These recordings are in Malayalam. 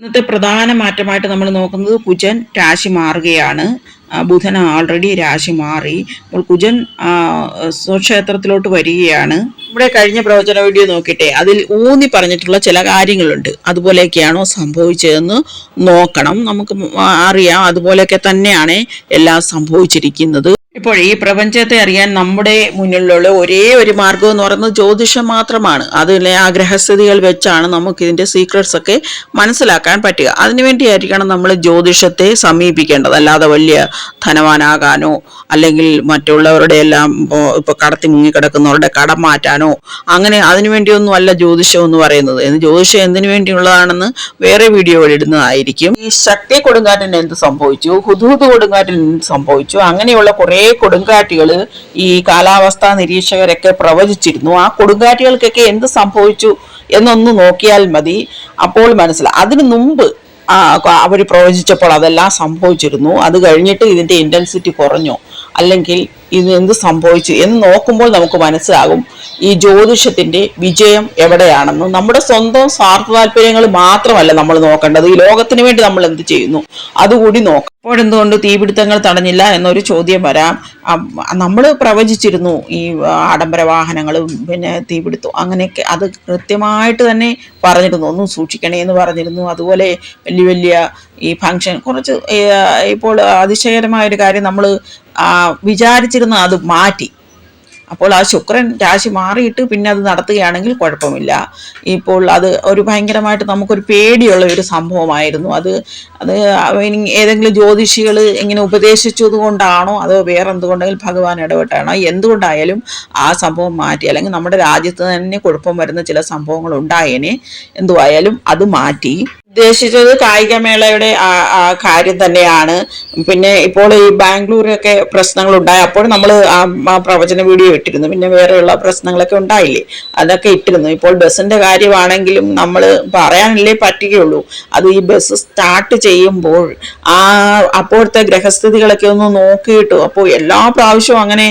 ഇന്നത്തെ പ്രധാന മാറ്റമായിട്ട് നമ്മൾ നോക്കുന്നത് കുജൻ രാശി മാറുകയാണ്. ബുധൻ ആൾറെഡി രാശി മാറി. അപ്പോൾ കുജൻ സ്വക്ഷേത്രത്തിലോട്ട് വരികയാണ്. ഇവിടെ കഴിഞ്ഞ പ്രവചന വീഡിയോ നോക്കിട്ടെ അതിൽ ഊന്നി പറഞ്ഞിട്ടുള്ള ചില കാര്യങ്ങളുണ്ട്. അതുപോലെയൊക്കെയാണോ സംഭവിച്ചതെന്ന് നോക്കണം. നമുക്ക് അറിയാം. അതുപോലെയൊക്കെ തന്നെയാണ് എല്ലാം സംഭവിച്ചിരിക്കുന്നത്. ഇപ്പോൾ ഈ പ്രപഞ്ചത്തെ അറിയാൻ നമ്മുടെ മുന്നിലുള്ള ഒരേ ഒരു മാർഗം എന്ന് പറയുന്നത് ജ്യോതിഷം മാത്രമാണ്. അതിലെ ആ ഗ്രഹസ്ഥിതികൾ വെച്ചാണ് നമുക്ക് ഇതിന്റെ സീക്രട്സ് ഒക്കെ മനസ്സിലാക്കാൻ പറ്റുക. അതിനുവേണ്ടിയായിരിക്കണം നമ്മൾ ജ്യോതിഷത്തെ സമീപിക്കേണ്ടത്. അല്ലാതെ വലിയ ധനവാനാകാനോ അല്ലെങ്കിൽ മറ്റുള്ളവരുടെ എല്ലാം ഇപ്പോൾ ഇപ്പൊ കടത്തി മുങ്ങിക്കിടക്കുന്നവരുടെ കടം മാറ്റാനോ അങ്ങനെ അതിനു വേണ്ടിയൊന്നും അല്ല ജ്യോതിഷം എന്ന് പറയുന്നത്. ജ്യോതിഷം എന്തിനു വേണ്ടിയുള്ളതാണെന്ന് വേറെ വീഡിയോകൾ ഇടുന്നതായിരിക്കും. ഈ ശക്തി കൊടുങ്കാറ്റിന് എന്ത് സംഭവിച്ചു? ഹുദൂദ് കൊടുങ്കാറ്റിന് എന്ത് സംഭവിച്ചു? അങ്ങനെയുള്ള കുറേ കൊടുങ്കാറ്റുകൾ ഈ കാലാവസ്ഥാ നിരീക്ഷകരൊക്കെ പ്രവചിച്ചിരുന്നു. ആ കൊടുങ്കാറ്റുകൾക്കൊക്കെ എന്ത് സംഭവിച്ചു എന്നൊന്ന് നോക്കിയാൽ മതി. അപ്പോൾ മനസ്സിലാവും അതിനു മുമ്പ് അവർ പ്രവചിച്ചപ്പോൾ അതെല്ലാം സംഭവിച്ചിരുന്നു. അത് കഴിഞ്ഞിട്ട് ഇതിന്റെ ഇന്റൻസിറ്റി കുറഞ്ഞു. അല്ലെങ്കിൽ ഇത് എന്ത് സംഭവിച്ചു എന്ന് നോക്കുമ്പോൾ നമുക്ക് മനസ്സിലാകും. ഈ ജ്യോതിഷത്തിന്റെ വിജയം എവിടെയാണെന്ന് നമ്മുടെ സ്വന്തം സ്വാർത്ഥ താല്പര്യങ്ങൾ മാത്രമല്ല നമ്മൾ നോക്കേണ്ടത്. ഈ ലോകത്തിന് വേണ്ടി നമ്മൾ എന്ത് ചെയ്യുന്നു? അതുകൂടി നോക്കാം. അപ്പോഴെന്തുകൊണ്ട് തീപിടുത്തങ്ങൾ തടഞ്ഞില്ല എന്നൊരു ചോദ്യം വരാം. നമ്മൾ പ്രവചിച്ചിരുന്നു ഈ ആഡംബര വാഹനങ്ങളും പിന്നെ തീപിടുത്തം അങ്ങനെയൊക്കെ അത് കൃത്യമായിട്ട് തന്നെ പറഞ്ഞിരുന്നു. ഒന്നും സൂക്ഷിക്കണേ എന്ന് പറഞ്ഞിരുന്നു. അതുപോലെ വലിയ വലിയ ഈ ഫങ്ഷൻ കുറച്ച് ഇപ്പോൾ അതിശയകരമായ ഒരു കാര്യം നമ്മൾ വിചാരിച്ചിരുന്ന അത് മാറ്റി. അപ്പോൾ ആ ശുക്രൻ രാശി മാറിയിട്ട് പിന്നെ അത് നടത്തുകയാണെങ്കിൽ കുഴപ്പമില്ല. ഇപ്പോൾ അത് ഒരു ഭയങ്കരമായിട്ട് നമുക്കൊരു പേടിയുള്ള ഒരു സംഭവമായിരുന്നു. അത് അത് ഏതെങ്കിലും ജ്യോതിഷികൾ ഇങ്ങനെ ഉപദേശിച്ചത് കൊണ്ടാണോ അതോ വേറെ എന്തുകൊണ്ടെങ്കിലും ഭഗവാൻ ഇടപെട്ടാണോ എന്തുകൊണ്ടായാലും ആ സംഭവം മാറ്റി. അല്ലെങ്കിൽ നമ്മുടെ രാജ്യത്ത് തന്നെ കുഴപ്പം വരുന്ന ചില സംഭവങ്ങൾ ഉണ്ടായേനെ. എന്തുവായാലും അത് മാറ്റി. ഉദ്ദേശിച്ചത് കായികമേളയുടെ കാര്യം തന്നെയാണ്. പിന്നെ ഇപ്പോൾ ഈ ബാംഗ്ലൂരൊക്കെ പ്രശ്നങ്ങൾ ഉണ്ടായി അപ്പോൾ നമ്മൾ ആ പ്രവചന വീഡിയോ ഇട്ടിരുന്നു. പിന്നെ വേറെയുള്ള പ്രശ്നങ്ങളൊക്കെ ഉണ്ടായില്ലേ? അതൊക്കെ ഇട്ടിരുന്നു. ഇപ്പോൾ ബസ്സിന്റെ കാര്യമാണെങ്കിലും നമ്മൾ പറയാനല്ലേ പറ്റുകയുള്ളൂ. അത് ഈ ബസ് സ്റ്റാർട്ട് ചെയ്യുമ്പോൾ ആ അപ്പോഴത്തെ ഗ്രഹസ്ഥിതികളൊക്കെ ഒന്ന് നോക്കിയിട്ടു. അപ്പോൾ എല്ലാ പ്രാവശ്യവും അങ്ങനെ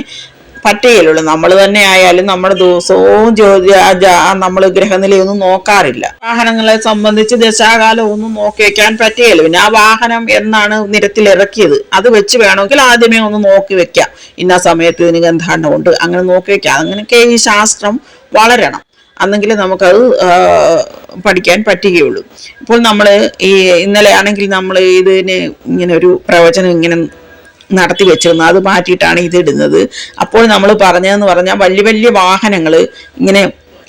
പറ്റുകയില്ലുള്ളൂ നമ്മൾ തന്നെ ആയാലും നമ്മുടെ ദിവസവും ജ്യോതി നമ്മൾ ഗ്രഹനിലയൊന്നും നോക്കാറില്ല. വാഹനങ്ങളെ സംബന്ധിച്ച് ദശാകാലം ഒന്നും നോക്കി വെക്കാൻ പറ്റുകയില്ല പിന്നെ ആ വാഹനം എന്നാണ് നിരത്തിൽ ഇറക്കിയത്. അത് വെച്ച് വേണമെങ്കിൽ ആദ്യമേ ഒന്ന് നോക്കി വെക്കാം. ഇന്ന സമയത്ത് ഇതിന് ഗന്ധാണ്ടമുണ്ട് അങ്ങനെ നോക്കി വെക്കാം. അങ്ങനെയൊക്കെ ഈ ശാസ്ത്രം വളരണം. അന്നെങ്കിൽ നമുക്കത് പഠിക്കാൻ പറ്റുകയുള്ളൂ. ഇപ്പോൾ നമ്മൾ ഈ ഇന്നലെ ആണെങ്കിൽ നമ്മൾ ഇതിന് ഇങ്ങനെ ഒരു പ്രവചനം ഇങ്ങനെ നടത്തി വെച്ചിരുന്നു അത് മാറ്റിയിട്ടാണ് ഇത് ഇടുന്നത്. അപ്പോൾ നമ്മൾ പറഞ്ഞതെന്ന് പറഞ്ഞാൽ വലിയ വലിയ വാഹനങ്ങൾ ഇങ്ങനെ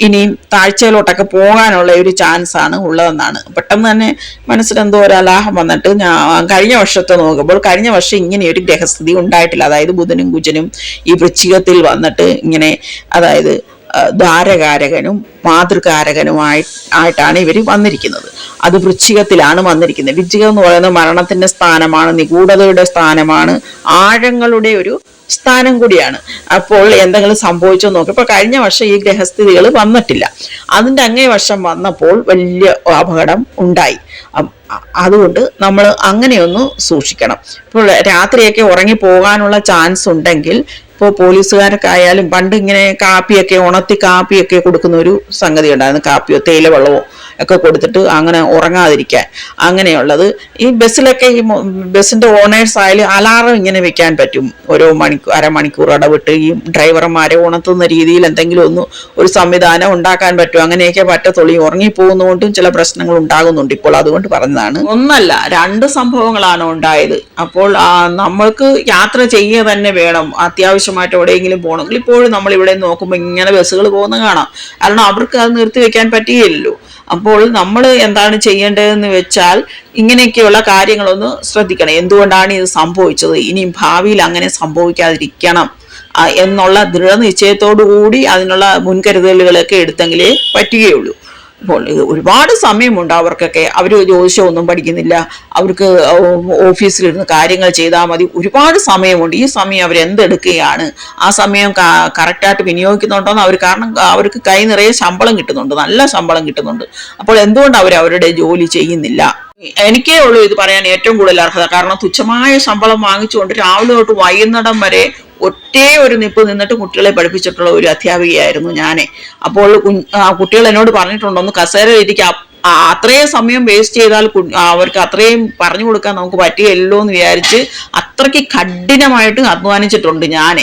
ഇനിയും താഴ്ചയിലോട്ടൊക്കെ പോകാനുള്ള ഒരു ചാൻസ് ആണ് ഉള്ളതെന്നാണ്. പെട്ടെന്ന് തന്നെ മനസ്സിലെന്തോ ഒരു അലാഹം വന്നിട്ട് ഞാൻ കഴിഞ്ഞ വർഷത്തെ നോക്കുമ്പോൾ കഴിഞ്ഞ വർഷം ഇങ്ങനെ ഒരു ഗ്രഹസ്ഥിതി ഉണ്ടായിട്ടില്ല. അതായത് ബുധനും കുജനും ഈ വൃശ്ചികത്തിൽ വന്നിട്ട് ഇങ്ങനെ അതായത് ആ, ദ്വാരകാരകനും മാതൃകാരകനുമായി ആയിട്ടാണ് ഇവർ വന്നിരിക്കുന്നത്. അത് വൃശ്ചികത്തിലാണ് വന്നിരിക്കുന്നത്. വൃശ്ചികം എന്ന് പറയുന്നത് മരണത്തിന്റെ സ്ഥാനമാണ് നിഗൂഢതയുടെ സ്ഥാനമാണ് ആഴങ്ങളുടെ ഒരു സ്ഥാനം കൂടിയാണ്. അപ്പോൾ എന്തെങ്കിലും സംഭവിച്ചോ നോക്കി ഇപ്പൊ കഴിഞ്ഞ വർഷം ഈ ഗ്രഹസ്ഥിതികൾ വന്നിട്ടില്ല. അതിന്റെ അങ്ങേ വർഷം വന്നപ്പോൾ വലിയ അപകടം ഉണ്ടായി. അതുകൊണ്ട് നമ്മൾ അങ്ങനെയൊന്ന് സൂക്ഷിക്കണം. ഇപ്പോൾ രാത്രിയൊക്കെ ഉറങ്ങി പോകാനുള്ള ചാൻസ് ഉണ്ടെങ്കിൽ ഇപ്പോൾ പോലീസുകാർക്കായാലും പണ്ട് ഇങ്ങനെ കാപ്പിയൊക്കെ ഉണർത്തി കാപ്പിയൊക്കെ കൊടുക്കുന്ന ഒരു സംഗതി ഉണ്ടായിരുന്നു. കാപ്പിയോ തേയില വെള്ളമോ ഒക്കെ കൊടുത്തിട്ട് അങ്ങനെ ഉറങ്ങാതിരിക്കാൻ അങ്ങനെയുള്ളത്. ഈ ബസ്സിലൊക്കെ ഈ ബസ്സിന്റെ ഓണേഴ്സ് ആയാലും അലാറം ഇങ്ങനെ വെക്കാൻ പറ്റും. ഓരോ മണിക്കൂർ അരമണിക്കൂർ ഇടവിട്ട് ഈ ഡ്രൈവർമാരെ ഉണർത്തുന്ന രീതിയിൽ എന്തെങ്കിലും ഒന്ന് ഒരു സംവിധാനം ഉണ്ടാക്കാൻ പറ്റും. അങ്ങനെയൊക്കെ പറ്റത്തുള്ളൂ. ഈ ഉറങ്ങിപ്പോകുന്നതുകൊണ്ടും ചില പ്രശ്നങ്ങൾ ഉണ്ടാകുന്നുണ്ട് ഇപ്പോൾ അതുകൊണ്ട് പറഞ്ഞതാണ്. ഒന്നല്ല രണ്ട് സംഭവങ്ങളാണ് ഉണ്ടായത്. അപ്പോൾ നമ്മൾക്ക് യാത്ര ചെയ്യുക തന്നെ വേണം അത്യാവശ്യമായിട്ട് എവിടെയെങ്കിലും പോകണമെങ്കിൽ ഇപ്പോഴും നമ്മൾ ഇവിടെ നോക്കുമ്പോൾ ഇങ്ങനെ ബസ്സുകൾ പോകുന്ന കാണാം. കാരണം അവർക്ക് അത് നിർത്തി വെക്കാൻ പറ്റുകയില്ലല്ലോ അപ്പോൾ നമ്മൾ എന്താണ് ചെയ്യേണ്ടതെന്ന് വെച്ചാൽ ഇങ്ങനെയൊക്കെയുള്ള കാര്യങ്ങളൊന്ന് ശ്രദ്ധിക്കണം. എന്തുകൊണ്ടാണ് ഇത് സംഭവിച്ചത്? ഇനിയും ഭാവിയിൽ അങ്ങനെ സംഭവിക്കാതിരിക്കണം. എന്നുള്ള ദൃഢനിശ്ചയത്തോടു കൂടി അതിനുള്ള മുൻകരുതലുകളൊക്കെ എടുത്തെങ്കിലേ പറ്റുകയുള്ളൂ. അപ്പോൾ ഇത് ഒരുപാട് സമയമുണ്ട് അവർക്കൊക്കെ. അവർ ജ്യോതിഷമൊന്നും പഠിക്കുന്നില്ല. അവർക്ക് ഓഫീസിലിരുന്ന് കാര്യങ്ങൾ ചെയ്താൽ മതി. ഒരുപാട് സമയമുണ്ട്. ഈ സമയം അവർ എന്തെടുക്കുകയാണ്? ആ സമയം കറക്റ്റായിട്ട് വിനിയോഗിക്കുന്നുണ്ടോ എന്ന് അവർ കാരണം അവർക്ക് കൈ നിറയെ ശമ്പളം കിട്ടുന്നുണ്ട്. നല്ല ശമ്പളം കിട്ടുന്നുണ്ട്. അപ്പോൾ എന്തുകൊണ്ട് അവർ അവരുടെ ജോലി ചെയ്യുന്നില്ല? എനിക്കേ ഉള്ളൂ ഇത് പറയാൻ ഏറ്റവും കൂടുതൽ അർഹത. കാരണം തുച്ഛമായ ശമ്പളം വാങ്ങിച്ചുകൊണ്ട് രാവിലെ തൊട്ട് വൈകുന്നേരം വരെ ഒറ്റേ ഒരു നിപ്പ് നിന്നിട്ട് കുട്ടികളെ പഠിപ്പിച്ചിട്ടുള്ള ഒരു അധ്യാപികയായിരുന്നു ഞാനേ. അപ്പോൾ കുട്ടികൾ എന്നോട് പറഞ്ഞിട്ടുണ്ടോ ഒന്ന് കസേര ഇരിക്കുക അത്രയും സമയം വേസ്റ്റ് ചെയ്താൽ അവർക്ക് അത്രയും പറഞ്ഞു കൊടുക്കാൻ നമുക്ക് പറ്റുകയല്ലോ എന്ന് വിചാരിച്ച് അത്രയ്ക്ക് കഠിനമായിട്ട് അധ്വാനിച്ചിട്ടുണ്ട് ഞാൻ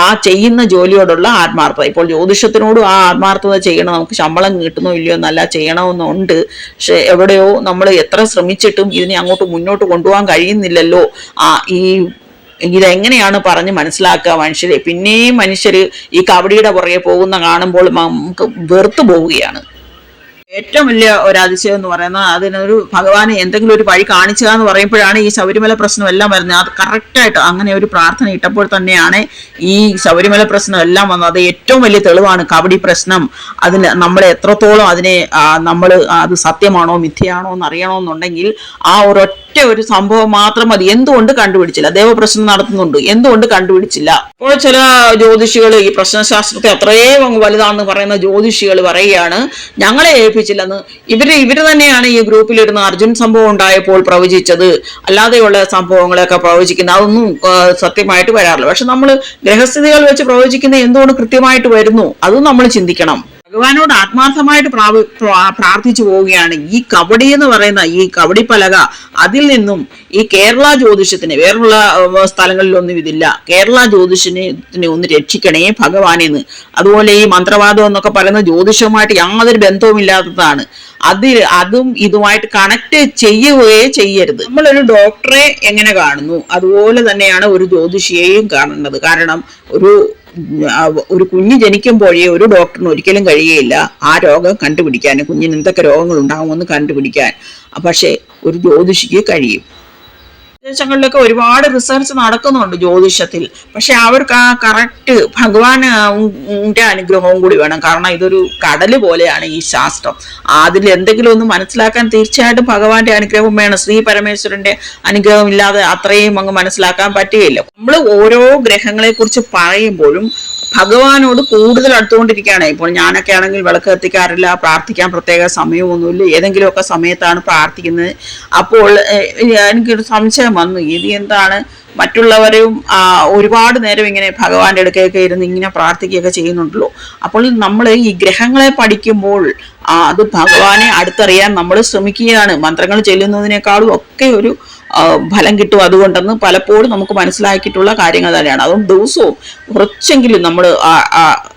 ആ ചെയ്യുന്ന ജോലിയോടുള്ള ആത്മാർത്ഥത. ഇപ്പോൾ ജ്യോതിഷത്തിനോടും ആ ആത്മാർത്ഥത ചെയ്യണം നമുക്ക് ശമ്പളം കിട്ടുന്നോ ഇല്ലയോ എന്നല്ല ചെയ്യണമെന്നുണ്ട്. പക്ഷെ എവിടെയോ നമ്മൾ എത്ര ശ്രമിച്ചിട്ടും ഇതിനെ അങ്ങോട്ട് മുന്നോട്ട് കൊണ്ടുപോകാൻ കഴിയുന്നില്ലല്ലോ. ആ ഈ ഇതെങ്ങനെയാണ് പറഞ്ഞ് മനസ്സിലാക്കുക മനുഷ്യരെ? പിന്നെയും മനുഷ്യർ ഈ കബഡിയുടെ പുറകെ പോകുന്ന കാണുമ്പോൾ നമുക്ക് വെറുത്തു പോവുകയാണ്. ഏറ്റവും വലിയ ഒരു അതിശയം എന്ന് പറയുന്നത് അതിനൊരു ഭഗവാന് എന്തെങ്കിലും ഒരു വഴി കാണിച്ചുക എന്ന് പറയുമ്പോഴാണ് ഈ ശബരിമല പ്രശ്നം എല്ലാം വരുന്നത്. അത് കറക്റ്റായിട്ട് അങ്ങനെ ഒരു പ്രാർത്ഥന ഇട്ടപ്പോൾ തന്നെയാണ് ഈ ശബരിമല പ്രശ്നം എല്ലാം വന്നത്. അത് ഏറ്റവും വലിയ തെളിവാണ് കബഡി പ്രശ്നം. അതിന് നമ്മൾ എത്രത്തോളം അതിനെ നമ്മൾ അത് സത്യമാണോ മിഥ്യയാണോ എന്ന് അറിയണമെന്നുണ്ടെങ്കിൽ ആ ഒരൊറ്റ ഒരു സംഭവം മാത്രം മതി. എന്തുകൊണ്ട് കണ്ടുപിടിച്ചില്ല? ദേവപ്രശ്നം നടത്തുന്നുണ്ട്. എന്തുകൊണ്ട് കണ്ടുപിടിച്ചില്ല? ഇപ്പോൾ ചില ജ്യോതിഷികൾ ഈ പ്രശ്നശാസ്ത്രത്തെ അത്രയും വലുതാണെന്ന് പറയുന്ന ജ്യോതിഷികൾ പറയുകയാണ് ഞങ്ങളെ ഏൽപ്പിച്ചില്ലെന്ന്. ഇവർ ഇവർ തന്നെയാണ് ഈ ഗ്രൂപ്പിലിരുന്ന് അർജുൻ സംഭവം ഉണ്ടായപ്പോൾ പ്രവചിച്ചത്. അല്ലാതെയുള്ള സംഭവങ്ങളൊക്കെ പ്രവചിക്കുന്നത് അതൊന്നും സത്യമായിട്ട് വരാറില്ല. പക്ഷെ നമ്മൾ ഗ്രഹസ്ഥിതികൾ വെച്ച് പ്രവചിക്കുന്ന എന്തുകൊണ്ട് കൃത്യമായിട്ട് വരുന്നു? അതും നമ്മൾ ചിന്തിക്കണം. ഭഗവാനോട് ആത്മാർത്ഥമായിട്ട് പ്രാവ- പ്രാ- പ്രാർത്ഥിച്ചു പോവുകയാണ്. ഈ കബഡി എന്ന് പറയുന്ന ഈ കബഡി പലക അതിൽ നിന്നും ഈ കേരള ജ്യോതിഷത്തിന് വേറുള്ള സ്ഥലങ്ങളിലൊന്നും ഇതില്ല. കേരള ജ്യോതിഷനെ ഒന്ന് രക്ഷിക്കണേ ഭഗവാനെന്ന്. അതുപോലെ ഈ മന്ത്രവാദം എന്നൊക്കെ പറയുന്ന ജ്യോതിഷവുമായിട്ട് യാതൊരു ബന്ധവുമില്ലാത്തതാണ്. അതിൽ അതും ഇതുമായിട്ട് കണക്ട് ചെയ്യുകയേ ചെയ്യരുത്. നമ്മളൊരു ഡോക്ടറെ എങ്ങനെ കാണുന്നു? അതുപോലെ തന്നെയാണ് ഒരു ജ്യോതിഷിയെയും കാണേണ്ടത്. കാരണം ഒരു ഒരു കുഞ്ഞ് ജനിക്കുമ്പോഴേ ഒരു ഡോക്ടറിന് ഒരിക്കലും കഴിയുകയില്ല. ആ രോഗം കണ്ടുപിടിക്കാൻ കുഞ്ഞിന് എന്തൊക്കെ രോഗങ്ങൾ ഉണ്ടാകുമെന്ന് കണ്ടുപിടിക്കാൻ പക്ഷേ ഒരു ജ്യോതിഷിക്ക് കഴിയും. ദേശങ്ങളിലൊക്കെ ഒരുപാട് റിസർച്ച് നടക്കുന്നുണ്ട് ജ്യോതിഷത്തിൽ. പക്ഷെ അവർക്ക് ആ കറക്റ്റ് ഭഗവാന്റെ അനുഗ്രഹവും കൂടി വേണം. കാരണം ഇതൊരു കടൽ പോലെയാണ് ഈ ശാസ്ത്രം. അതിൽ എന്തെങ്കിലും ഒന്ന് മനസ്സിലാക്കാൻ തീർച്ചയായിട്ടും ഭഗവാന്റെ അനുഗ്രഹം വേണം. ശ്രീ പരമേശ്വരന്റെ അനുഗ്രഹം ഇല്ലാതെ അത്രയും അങ്ങ് മനസ്സിലാക്കാൻ പറ്റുകയില്ല. നമ്മൾ ഓരോ ഗ്രഹങ്ങളെ കുറിച്ച് പറയുമ്പോഴും ഭഗവാനോട് കൂടുതൽ അടുത്തുകൊണ്ടിരിക്കുകയാണ്. ഇപ്പോൾ ഞാനൊക്കെ ആണെങ്കിൽ വിളക്ക് കത്തിക്കാറില്ല പ്രാർത്ഥിക്കാൻ പ്രത്യേക സമയമൊന്നുമില്ല. ഏതെങ്കിലുമൊക്കെ സമയത്താണ് പ്രാർത്ഥിക്കുന്നത്. അപ്പോൾ എനിക്കൊരു സംശയം വന്നു. ഇത് എന്താണ്? മറ്റുള്ളവരും ഒരുപാട് നേരം ഇങ്ങനെ ഭഗവാന്റെ അടുക്കയൊക്കെ ഇരുന്ന് ഇങ്ങനെ പ്രാർത്ഥിക്കുകയൊക്കെ ചെയ്യുന്നുണ്ടല്ലോ. അപ്പോൾ നമ്മൾ ഈ ഗ്രഹങ്ങളെ പഠിക്കുമ്പോൾ അത് ഭഗവാനെ അടുത്തറിയാൻ നമ്മൾ ശ്രമിക്കുകയാണ്. മന്ത്രങ്ങൾ ചെല്ലുന്നതിനേക്കാളും ഒക്കെ ഒരു ഫലം കിട്ടും അതുകൊണ്ടെന്ന് പലപ്പോഴും നമുക്ക് മനസ്സിലാക്കിയിട്ടുള്ള കാര്യങ്ങൾ തന്നെയാണ്. അതുകൊണ്ട് ദിവസവും കുറച്ചെങ്കിലും നമ്മൾ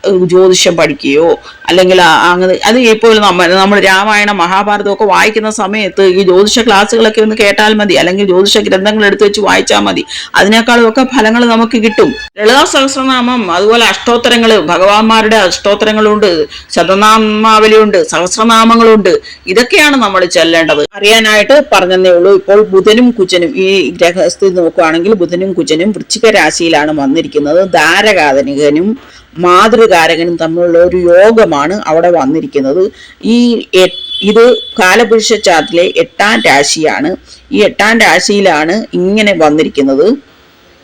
ജ്യോതിഷം പഠിക്കുകയോ അല്ലെങ്കിൽ അങ്ങനെ അത് ഇപ്പോൾ നമ്മൾ നമ്മൾ രാമായണ മഹാഭാരതം ഒക്കെ വായിക്കുന്ന സമയത്ത് ഈ ജ്യോതിഷ ക്ലാസ്സുകളൊക്കെ ഒന്ന് കേട്ടാൽ മതി. അല്ലെങ്കിൽ ജ്യോതിഷ ഗ്രന്ഥങ്ങൾ എടുത്തു വെച്ച് വായിച്ചാൽ മതി. അതിനേക്കാളും ഒക്കെ ഫലങ്ങൾ നമുക്ക് കിട്ടും. ലളിതാ സഹസ്രനാമം അതുപോലെ അഷ്ടോത്തരങ്ങൾ ഭഗവാന്മാരുടെ അഷ്ടോത്തരങ്ങളുണ്ട് ശതനാമാവലിയുണ്ട് സഹസ്രനാമങ്ങളുണ്ട്. ഇതൊക്കെയാണ് നമ്മൾ ചെല്ലേണ്ടത്. അറിയാനായിട്ട് പറഞ്ഞതേ ഉള്ളൂ. ഇപ്പോൾ ബുധനും കുജനും ഈ ഗ്രഹസ്ഥിതി നോക്കുകയാണെങ്കിൽ ബുധനും കുജനും വൃശ്ചിക രാശിയിലാണ് വന്നിരിക്കുന്നത്. ധാരകാതനികനും മാതൃകാരകനും തമ്മിലുള്ള ഒരു യോഗമാണ് അവിടെ വന്നിരിക്കുന്നത്. ഈ ഇത് കാലപുരുഷ ചാത്തിലെ എട്ടാം രാശിയാണ്. ഈ എട്ടാം രാശിയിലാണ് ഇങ്ങനെ വന്നിരിക്കുന്നത്.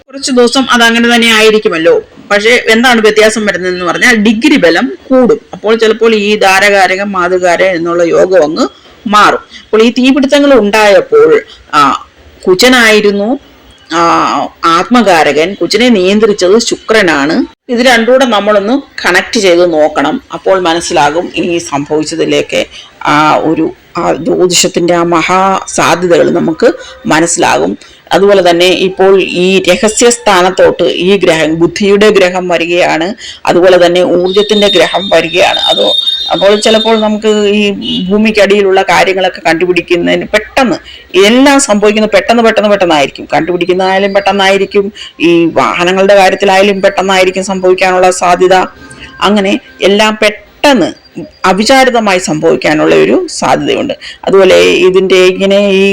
കുറച്ച് ദിവസം അത് അങ്ങനെ തന്നെ ആയിരിക്കുമല്ലോ. പക്ഷേ എന്താണ് വ്യത്യാസം വരുന്നതെന്ന് പറഞ്ഞാൽ ഡിഗ്രി ബലം കൂടും. അപ്പോൾ ചിലപ്പോൾ ഈ ധാരകാരകം മാതൃകാരൻ എന്നുള്ള യോഗം അങ്ങ് മാറും. അപ്പോൾ ഈ തീപിടുത്തങ്ങൾ ഉണ്ടായപ്പോൾ കുചനായിരുന്നു ആത്മകാരകൻ കുജിനെ നിയന്ത്രിച്ചത് ശുക്രനാണ്. ഇത് രണ്ടുകൂടെ നമ്മളൊന്ന് കണക്ട് ചെയ്ത് നോക്കണം. അപ്പോൾ മനസ്സിലാകും ഈ സംഭവിച്ചതിലേക്ക് ആ ഒരു ജ്യോതിഷത്തിന്റെ ആ മഹാ സാധ്യതകൾ നമുക്ക് മനസ്സിലാകും. അതുപോലെ തന്നെ ഇപ്പോൾ ഈ രഹസ്യ സ്ഥാനത്തോട്ട് ഈ ഗ്രഹം ബുദ്ധിയുടെ ഗ്രഹം വരികയാണ്. അതുപോലെ തന്നെ ഊർജത്തിന്റെ ഗ്രഹം വരികയാണ്. അതോ അപ്പോൾ ചിലപ്പോൾ നമുക്ക് ഈ ഭൂമിക്കടിയിലുള്ള കാര്യങ്ങളൊക്കെ കണ്ടുപിടിക്കുന്നതിന് പെട്ടെന്ന് എല്ലാം സംഭവിക്കുന്നത് പെട്ടെന്ന് പെട്ടെന്ന് പെട്ടെന്നായിരിക്കും. കണ്ടുപിടിക്കുന്നതായാലും പെട്ടെന്നായിരിക്കും. ഈ വാഹനങ്ങളുടെ കാര്യത്തിലായാലും പെട്ടെന്നായിരിക്കും സംഭവിക്കാനുള്ള സാധ്യത. അങ്ങനെ എല്ലാം പെട്ടെന്ന് അവിചാരിതമായി സംഭവിക്കാനുള്ള ഒരു സാധ്യതയുണ്ട്. അതുപോലെ ഇതിന്റെ ഇങ്ങനെ ഈ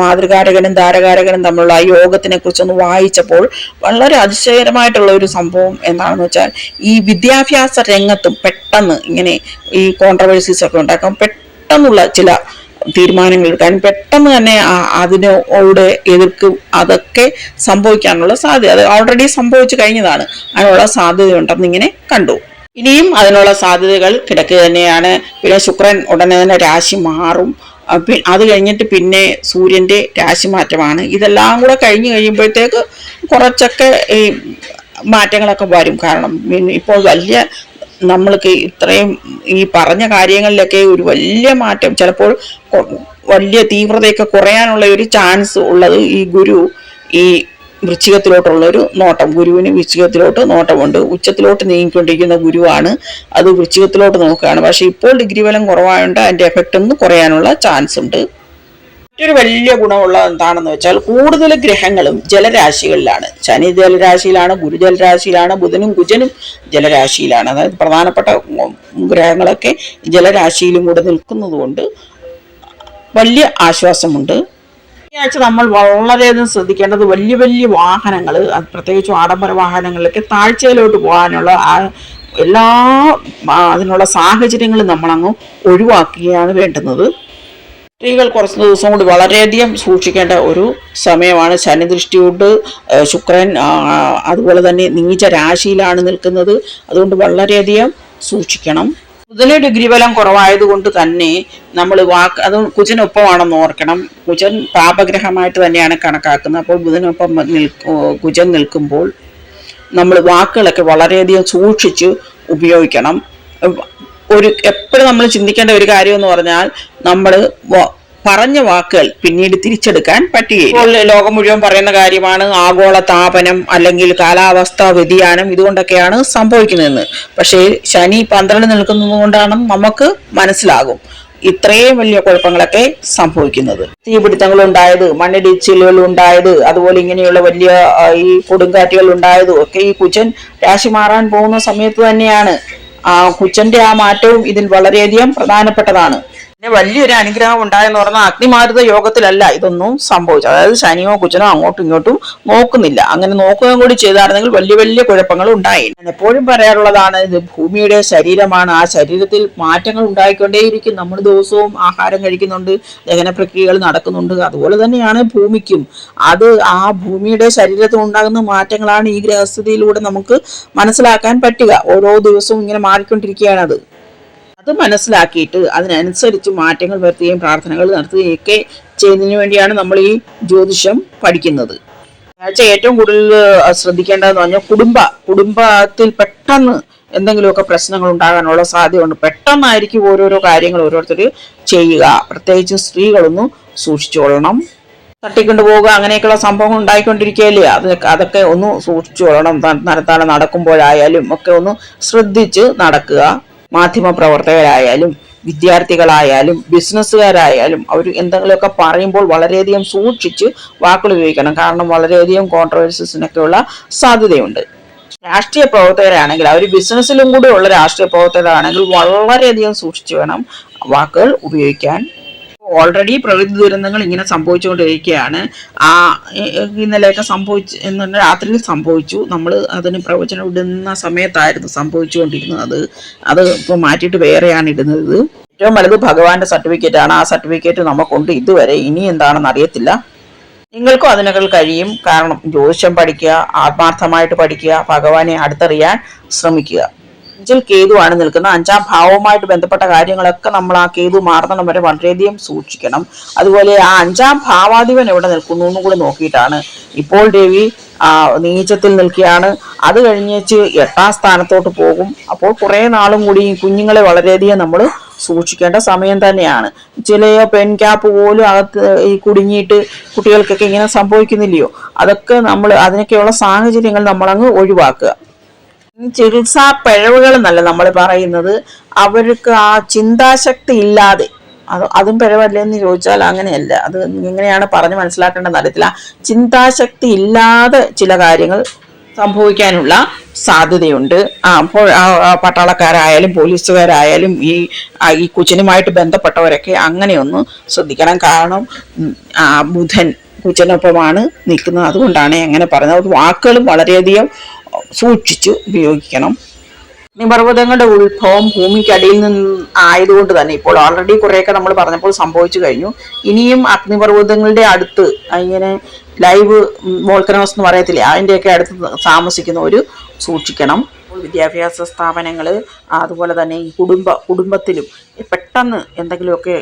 മാതൃകാരകനും ധാരകാരകനും തമ്മിലുള്ള ആ യോഗത്തിനെ കുറിച്ചൊന്ന് വായിച്ചപ്പോൾ വളരെ അതിശയകരമായിട്ടുള്ള ഒരു സംഭവം എന്താണെന്ന് വെച്ചാൽ ഈ വിദ്യാഭ്യാസ രംഗത്തും പെട്ടെന്ന് ഇങ്ങനെ ഈ കോൺട്രവേഴ്സീസ് ഒക്കെ ഉണ്ടാക്കാൻ പെട്ടെന്നുള്ള ചില തീരുമാനങ്ങൾ എടുക്കാനും പെട്ടെന്ന് തന്നെ അതിനോട് എതിർക്കും അതൊക്കെ സംഭവിക്കാനുള്ള സാധ്യത. അത് ഓൾറെഡി സംഭവിച്ചു കഴിഞ്ഞതാണ്. അതിനുള്ള സാധ്യതയുണ്ടെന്ന് ഇങ്ങനെ കണ്ടു. ഇനിയും അതിനുള്ള സാധ്യതകൾ കിടക്കുക തന്നെയാണ്. പിന്നെ ശുക്രൻ ഉടനെ തന്നെ രാശി മാറും. അത് കഴിഞ്ഞിട്ട് പിന്നെ സൂര്യന്റെ രാശി മാറ്റമാണ്. ഇതെല്ലാം കൂടെ കഴിഞ്ഞ് കഴിയുമ്പോഴത്തേക്ക് കുറച്ചൊക്കെ ഈ മാറ്റങ്ങളൊക്കെ വരും. കാരണം ഇപ്പോൾ വലിയ നമ്മൾക്ക് ഇത്രയും ഈ പറഞ്ഞ കാര്യങ്ങളിലൊക്കെ ഒരു വലിയ മാറ്റം. ചിലപ്പോൾ വലിയ തീവ്രതയൊക്കെ കുറയാനുള്ള ഒരു ചാൻസ് ഉള്ളത് ഈ ഗുരു ഈ വൃശ്ചികത്തിലോട്ടുള്ള ഒരു നോട്ടം. ഗുരുവിന് വൃശ്ചികത്തിലോട്ട് നോട്ടമുണ്ട്. ഉച്ചത്തിലോട്ട് നീങ്ങിക്കൊണ്ടിരിക്കുന്ന ഗുരുവാണ്. അത് വൃശ്ചികത്തിലോട്ട് നോക്കുകയാണ്. പക്ഷെ ഇപ്പോൾ ഡിഗ്രി ബലം കുറവായതുകൊണ്ട് അതിന്റെ എഫക്റ്റ് ഒന്ന് കുറയാനുള്ള ചാൻസ് ഉണ്ട്. മറ്റൊരു വലിയ ഗുണമുള്ള എന്താണെന്ന് വെച്ചാൽ കൂടുതൽ ഗ്രഹങ്ങളും ജലരാശികളിലാണ്. ശനി ജലരാശിയിലാണ് ഗുരു ജലരാശിയിലാണ് ബുധനും കുജനും ജലരാശിയിലാണ്. അതായത് പ്രധാനപ്പെട്ട ഗ്രഹങ്ങളൊക്കെ ജലരാശിയിലും കൂടെ നിൽക്കുന്നതുകൊണ്ട് വലിയ ആശ്വാസമുണ്ട്. ആഴ്ച നമ്മൾ വളരെയധികം ശ്രദ്ധിക്കേണ്ടത് വലിയ വലിയ വാഹനങ്ങൾ പ്രത്യേകിച്ചും ആഡംബര വാഹനങ്ങളിലൊക്കെ താഴ്ചയിലോട്ട് പോകാനുള്ള ആ എല്ലാ അതിനുള്ള സാഹചര്യങ്ങളും നമ്മളങ്ങ് ഒഴിവാക്കുകയാണ് വേണ്ടുന്നത്. സ്ത്രീകൾ കുറച്ച് ദിവസം കൂടി വളരെയധികം സൂക്ഷിക്കേണ്ട ഒരു സമയമാണ്. ശനിദൃഷ്ടിയുണ്ട് കൊണ്ട് ശുക്രൻ അതുപോലെ തന്നെ നീച രാശിയിലാണ് നിൽക്കുന്നത്. അതുകൊണ്ട് വളരെയധികം സൂക്ഷിക്കണം. ബുധന് ഡിഗ്രി ബലം കുറവായതുകൊണ്ട് തന്നെ നമ്മൾ വാക്ക് അത് കുജനൊപ്പമാണെന്ന് ഓർക്കണം. കുജൻ പാപഗ്രഹമായിട്ട് തന്നെയാണ് കണക്കാക്കുന്നത്. അപ്പോൾ ബുധനൊപ്പം കുജൻ നിൽക്കുമ്പോൾ നമ്മൾ വാക്കുകളൊക്കെ വളരെയധികം സൂക്ഷിച്ച് ഉപയോഗിക്കണം. ഒരു എപ്പോഴും നമ്മൾ ചിന്തിക്കേണ്ട ഒരു കാര്യം എന്ന് പറഞ്ഞാൽ നമ്മൾ പറഞ്ഞ വാക്കുകൾ പിന്നീട് തിരിച്ചെടുക്കാൻ പറ്റുകയില്ല. ലോകം മുഴുവൻ പറയുന്ന കാര്യമാണ് ആഗോള താപനം അല്ലെങ്കിൽ കാലാവസ്ഥാ വ്യതിയാനം ഇതുകൊണ്ടൊക്കെയാണ് സംഭവിക്കുന്നതെന്ന്. പക്ഷേ ശനി പന്ത്രണ്ട് നിൽക്കുന്നത് കൊണ്ടാണ് നമുക്ക് മനസ്സിലാകും ഇത്രയും വലിയ കുഴപ്പങ്ങളൊക്കെ സംഭവിക്കുന്നത്. തീപിടുത്തങ്ങൾ ഉണ്ടായത് മണ്ണിടിച്ചിലുകൾ ഉണ്ടായത് അതുപോലെ ഇങ്ങനെയുള്ള വലിയ ഈ കൊടുങ്കാറ്റുകൾ ഉണ്ടായതും ഒക്കെ ഈ കുച്ചൻ രാശി മാറാൻ പോകുന്ന സമയത്ത് തന്നെയാണ്. ആ കുച്ചന്റെ ആ മാറ്റവും ഇതിൽ വളരെയധികം പ്രധാനപ്പെട്ടതാണ്. പിന്നെ വലിയൊരു അനുഗ്രഹം ഉണ്ടായെന്ന് പറഞ്ഞാൽ അഗ്നിമാരുത യോഗത്തിലല്ല ഇതൊന്നും സംഭവിച്ചത്. അതായത് ശനിയോ കുച്ചനോ അങ്ങോട്ടും ഇങ്ങോട്ടും നോക്കുന്നില്ല. അങ്ങനെ നോക്കുകയും കൂടി ചെയ്തായിരുന്നെങ്കിൽ വലിയ വലിയ കുഴപ്പങ്ങൾ ഉണ്ടായി. ഞാൻ എപ്പോഴും പറയാറുള്ളതാണ് ഇത് ഭൂമിയുടെ ശരീരമാണ്. ആ ശരീരത്തിൽ മാറ്റങ്ങൾ ഉണ്ടായിക്കൊണ്ടേയിരിക്കും. നമ്മൾ ദിവസവും ആഹാരം കഴിക്കുന്നുണ്ട് ദഹന പ്രക്രിയകൾ നടക്കുന്നുണ്ട്. അതുപോലെ തന്നെയാണ് ഭൂമിക്കും. അത് ആ ഭൂമിയുടെ ശരീരത്തിൽ ഉണ്ടാകുന്ന മാറ്റങ്ങളാണ് ഈ ഗ്രഹസ്ഥിതിയിലൂടെ നമുക്ക് മനസ്സിലാക്കാൻ പറ്റുക. ഓരോ ദിവസവും ഇങ്ങനെ മാറിക്കൊണ്ടിരിക്കുകയാണ് അത് മനസ്സിലാക്കിയിട്ട് അതിനനുസരിച്ച് മാറ്റങ്ങൾ വരുത്തുകയും പ്രാർത്ഥനകൾ നടത്തുകയും ഒക്കെ ചെയ്യുന്നതിന് വേണ്ടിയാണ് നമ്മൾ ഈ ജ്യോതിഷം പഠിക്കുന്നത്. ആഴ്ച ഏറ്റവും കൂടുതൽ ശ്രദ്ധിക്കേണ്ടതെന്ന് പറഞ്ഞാൽ കുടുംബ കുടുംബത്തിൽ പെട്ടെന്ന് എന്തെങ്കിലുമൊക്കെ പ്രശ്നങ്ങൾ ഉണ്ടാകാനുള്ള സാധ്യതയുണ്ട്. പെട്ടെന്നായിരിക്കും ഓരോരോ കാര്യങ്ങൾ ഓരോരുത്തർ ചെയ്യുക. പ്രത്യേകിച്ച് സ്ത്രീകളൊന്നും സൂക്ഷിച്ചുകൊള്ളണം തട്ടിക്കൊണ്ട് പോവുക അങ്ങനെയൊക്കെയുള്ള സംഭവങ്ങൾ ഉണ്ടായിക്കൊണ്ടിരിക്കുകയല്ലേ? അത് അതൊക്കെ ഒന്ന് സൂക്ഷിച്ചു കൊള്ളണം നടത്താണ് നടക്കുമ്പോഴായാലും ഒക്കെ ഒന്ന് ശ്രദ്ധിച്ച് നടക്കുക. മാധ്യമ പ്രവർത്തകരായാലും വിദ്യാർത്ഥികളായാലും ബിസിനസ്സുകാരായാലും അവർ എന്തെങ്കിലുമൊക്കെ പറയുമ്പോൾ വളരെയധികം സൂക്ഷിച്ച് വാക്കുകൾ ഉപയോഗിക്കണം. കാരണം വളരെയധികം കോൺട്രവേഴ്സസിനൊക്കെയുള്ള സാധ്യതയുണ്ട്. രാഷ്ട്രീയ പ്രവർത്തകരാണെങ്കിൽ അവർ ബിസിനസ്സിലും കൂടെ ഉള്ള രാഷ്ട്രീയ പ്രവർത്തകരാണെങ്കിൽ വളരെയധികം സൂക്ഷിച്ചു വേണം വാക്കുകൾ ഉപയോഗിക്കാൻ. ഓൾറെഡി പ്രകൃതി ദുരന്തങ്ങൾ ഇങ്ങനെ സംഭവിച്ചുകൊണ്ടിരിക്കുകയാണ്. ആ ഇന്നലെയൊക്കെ സംഭവിച്ചു എന്ന് പറഞ്ഞാൽ രാത്രിയിൽ സംഭവിച്ചു. നമ്മൾ അതിന് പ്രവചനം ഇടുന്ന സമയത്തായിരുന്നു സംഭവിച്ചുകൊണ്ടിരുന്നത്. അത് അത് ഇപ്പോൾ മാറ്റിയിട്ട് വേറെയാണ് ഇടുന്നത്. ഏറ്റവും വലുത് ഭഗവാന്റെ സർട്ടിഫിക്കറ്റ് ആണ്. ആ സർട്ടിഫിക്കറ്റ് നമുക്കുണ്ട് ഇതുവരെ. ഇനി എന്താണെന്ന് അറിയത്തില്ല. നിങ്ങൾക്കും അതിനകൾ കഴിയും. കാരണം ജ്യോതിഷം പഠിക്കുക ആത്മാർത്ഥമായിട്ട് പഠിക്കുക ഭഗവാനെ അടുത്തറിയാൻ ശ്രമിക്കുക. അഞ്ചിൽ കേതുവാണ് നിൽക്കുന്നത്. അഞ്ചാം ഭാവവുമായിട്ട് ബന്ധപ്പെട്ട കാര്യങ്ങളൊക്കെ നമ്മൾ ആ കേതു മാറുന്നിടം വരെ വളരെയധികം സൂക്ഷിക്കണം. അതുപോലെ ആ അഞ്ചാം ഭാവാധിപൻ എവിടെ നിൽക്കുന്നു എന്നും കൂടി നോക്കിയിട്ടാണ്. ഇപ്പോൾ ആ നീചത്തിൽ നിൽക്കുകയാണ്. അത് കഴിഞ്ഞേച്ച് എട്ടാം സ്ഥാനത്തോട്ട് പോകും. അപ്പോൾ കുറേ നാളും കൂടി കുഞ്ഞുങ്ങളെ വളരെയധികം നമ്മൾ സൂക്ഷിക്കേണ്ട സമയം തന്നെയാണ്. ചില പെൻ ക്യാപ്പ് പോലും അകത്ത് ഈ കുടുങ്ങിയിട്ട് കുട്ടികൾക്കൊക്കെ ഇങ്ങനെ സംഭവിക്കുന്നില്ലയോ? അതൊക്കെ നമ്മൾ അതിനൊക്കെയുള്ള സാഹചര്യങ്ങൾ നമ്മളങ്ങ് ഒഴിവാക്കുക. ചികിത്സാ പിഴവുകൾ എന്നല്ല നമ്മൾ പറയുന്നത്. അവർക്ക് ആ ചിന്താശക്തി ഇല്ലാതെ. അത് അതും പിഴവല്ലേ എന്ന് ചോദിച്ചാൽ അങ്ങനെയല്ല. അത് എങ്ങനെയാണ് പറഞ്ഞ് മനസ്സിലാക്കേണ്ടെന്ന് അറിയത്തില്ല ചിന്താശക്തി ഇല്ലാതെ ചില കാര്യങ്ങൾ സംഭവിക്കാനുള്ള സാധ്യതയുണ്ട്. ആ അപ്പോൾ പട്ടാളക്കാരായാലും പോലീസുകാരായാലും ഈ ഈ കുച്ചനുമായിട്ട് ബന്ധപ്പെട്ടവരൊക്കെ അങ്ങനെയൊന്ന് ശ്രദ്ധിക്കണം. കാരണം ആ, ബുധൻ കുച്ചനൊപ്പമാണ് നിൽക്കുന്നത്. അതുകൊണ്ടാണ് അങ്ങനെ പറയുന്നത്. വാക്കുകളും വളരെയധികം സൂക്ഷിച്ച് ഉപയോഗിക്കണം. അഗ്നിപർവതങ്ങളുടെ ഉത്ഭവം ഭൂമിക്കടിയിൽ നിന്ന് ആയതുകൊണ്ട് തന്നെ ഇപ്പോൾ ഓൾറെഡി കുറേയൊക്കെ നമ്മൾ പറഞ്ഞപ്പോൾ സംഭവിച്ചു കഴിഞ്ഞു. ഇനിയും അഗ്നിപർവതങ്ങളുടെ അടുത്ത് ഇങ്ങനെ ലൈവ് വോൾക്കനോസ് എന്ന് പറയത്തില്ലേ അതിന്റെയൊക്കെ അടുത്ത് താമസിക്കുന്നവർ സൂക്ഷിക്കണം. വിദ്യാഭ്യാസ സ്ഥാപനങ്ങൾ അതുപോലെ തന്നെ ഈ കുടുംബ കുടുംബത്തിലും പെട്ടെന്ന് എന്തെങ്കിലുമൊക്കെ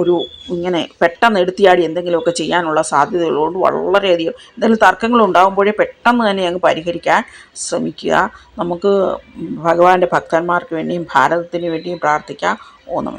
ഒരു ഇങ്ങനെ പെട്ടെന്ന് എടുത്തിയാടി എന്തെങ്കിലുമൊക്കെ ചെയ്യാനുള്ള സാധ്യതകളുണ്ട് വളരെയധികം എന്തെങ്കിലും തർക്കങ്ങൾ ഉണ്ടാകുമ്പോഴേ പെട്ടെന്ന് തന്നെ അങ്ങ് പരിഹരിക്കാൻ ശ്രമിക്കുക. നമുക്ക് ഭഗവാന്റെ ഭക്തന്മാർക്ക് വേണ്ടിയും ഭാരതത്തിന് വേണ്ടിയും പ്രാർത്ഥിക്കാം. ഓ നമ